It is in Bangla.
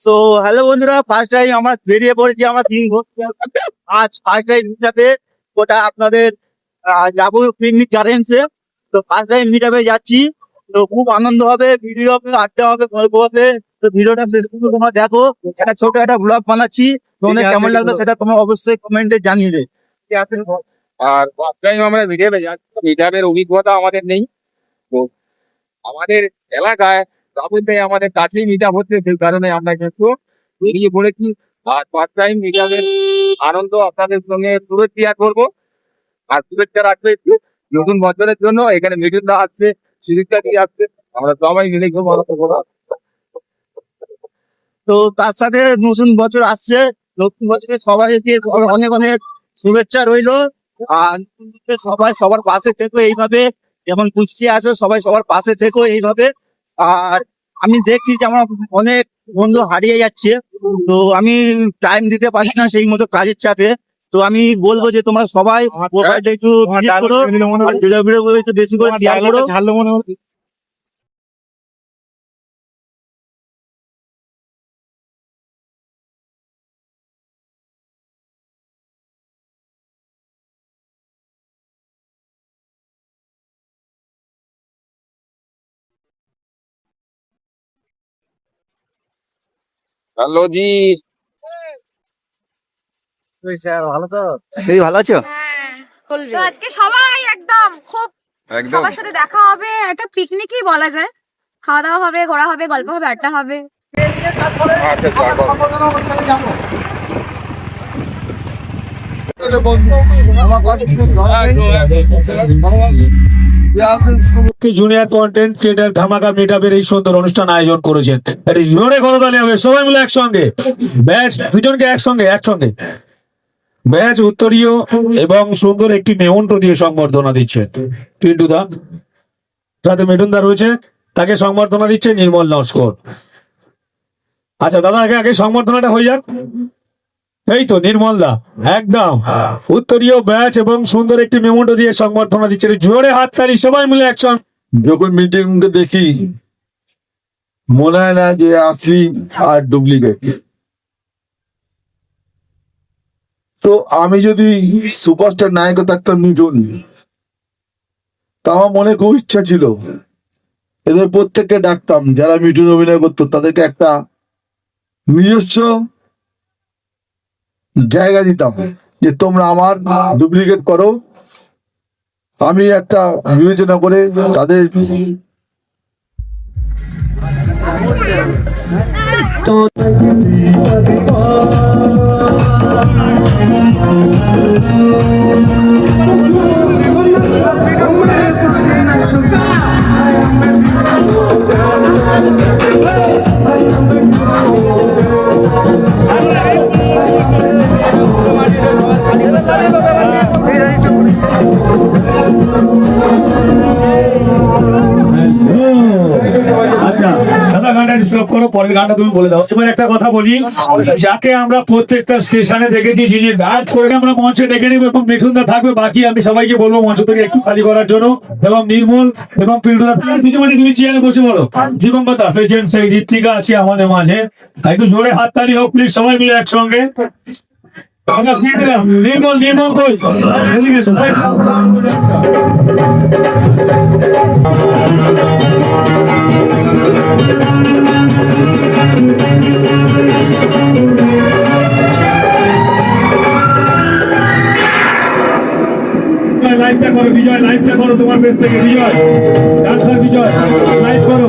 সো হ্যালো বন্ধুরা ফার্স্ট টাইম আমরা বেরিয়ে পড়েছি আমরা তিন আজ ফার্স্ট টাইম মিটাপে ওটা আপনাদের যাব পিকনিক গার্ডেন্সে তো ফার্স্ট টাইম মিটাপে যাচ্ছি। তো খুব আনন্দ হবে ভিডিও হবে আড্ডা হবে গল্প হবে। তো ভিডিওটা শেষ পর্যন্ত তোমরা দেখো। একটা ছোট একটা ব্লগ বানাচ্ছি। তোমাদের কেমন লাগল সেটা তোমরা অবশ্যই কমেন্টে জানিয়ে দেবে আর ফার্স্ট টাইম আমরা মিডিয়ামে যাচ্ছি। মিডিয়ামের অভিজ্ঞতা আমাদের নেই। তো আমাদের এলাকায় তাবুতে আমাদের কাছেই মিডিয়াম হচ্ছে, সেই কারণে আমরা কিন্তু বেরিয়ে পড়েছি। আর টাইম আনন্দ আপনাদের সঙ্গে করব। আর শুভেচ্ছা রাখবে একটু। নতুন বছরের জন্য এখানে আসছে দিয়ে আসছে। আমরা সবাই মিলে খুব আনন্দ তো তার সাথে নতুন বছর আসছে। নতুন বছরে সবাইকে অনেক অনেক শুভেচ্ছা রইল। আর সবাই সবার পাশে থেকো এইভাবে। যেমন কুষ্টি আছে, সবাই সবার পাশে থেকো এইভাবে। আর আমি দেখছি যে আমার অনেক বন্ধু হারিয়ে যাচ্ছে। তো আমি টাইম দিতে পারছি না সেই মতো কাজের চাপে। তো আমি বলব যে তোমরা সবাই একটু বেশি করে শেয়ার করো। হ্যালো জি। ভালো তো? দিদি ভালো আছো? হ্যাঁ। তো আজকে সবাই একদম খুব সবার সাথে দেখা হবে একটা পিকনিকই বলা যায়। খাওয়া দাওয়া হবে ঘোরা হবে গল্প হবে আড্ডা হবে। আচ্ছা, তারপর। জুনিয়র কন্টেন্ট ক্রিয়েটার ধামাকা মিটআপের এই সুন্দর অনুষ্ঠান আয়োজন করেছেন। এটা জোরে করতালি হবে। সবাই মিলে একসঙ্গে। ব্যাচ দুজনকে একসঙ্গে একসঙ্গে। ব্যাচ উত্তরীয় এবং সুন্দর একটি মেমন্ত্র দিয়ে সংবর্ধনা দিচ্ছে টিন্টু দা, সাথে মিঠুন দা রয়েছে। তাকে সংবর্ধনা দিচ্ছে নির্মল নস্কর। আচ্ছা দাদা, আগে আগে সংবর্ধনাটা হয়ে যাক। এই তো নির্মল দা একদম উত্তরীয় ব্যাচ এবং সুন্দর একটি মেমোটো দিয়ে সংবর্ধনা দিচ্ছে। জোরে হাততালি সবাই মিলে একসঙ্গে যখন মিটিংটা দেখি মনে হয় না যে আসি আর ডুপ্লিকেট তো আমি যদি সুপারস্টার নায়ক থাকতাম মিঠুন তা আমার মনে খুব ইচ্ছা ছিল। এদের প্রত্যেককে ডাকতাম যারা মিঠুন অভিনয় করতো তাদেরকে একটা নিজস্ব জায়গা দিতাম যে তোমরা আমার ডুপ্লিকেট করো। আমি একটা বিবেচনা করে তাদের আচ্ছা পরের তুমি বলে দাও এবার একটা কথা বলি যাকে আমরা প্রত্যেকটা স্টেশনে দেখেছি করে আমরা মঞ্চে ডেকে নেব থাকবে বাকি আমি সবাইকে বলব মঞ্চ থেকে একটু করার জন্য। এবং নির্মল এবং মানে তুমি বসে বলো। সেই আছে আমাদের জোরে হাততালি হোক প্লিজ সবাই মিলে একসঙ্গে। নির্মল নির্মল এদিকে এসো, লাইভটা করো বিজয় লাইভটা করো তোমার পেজ থেকে বিজয়। ডাক্তার বিজয় লাইভ করো।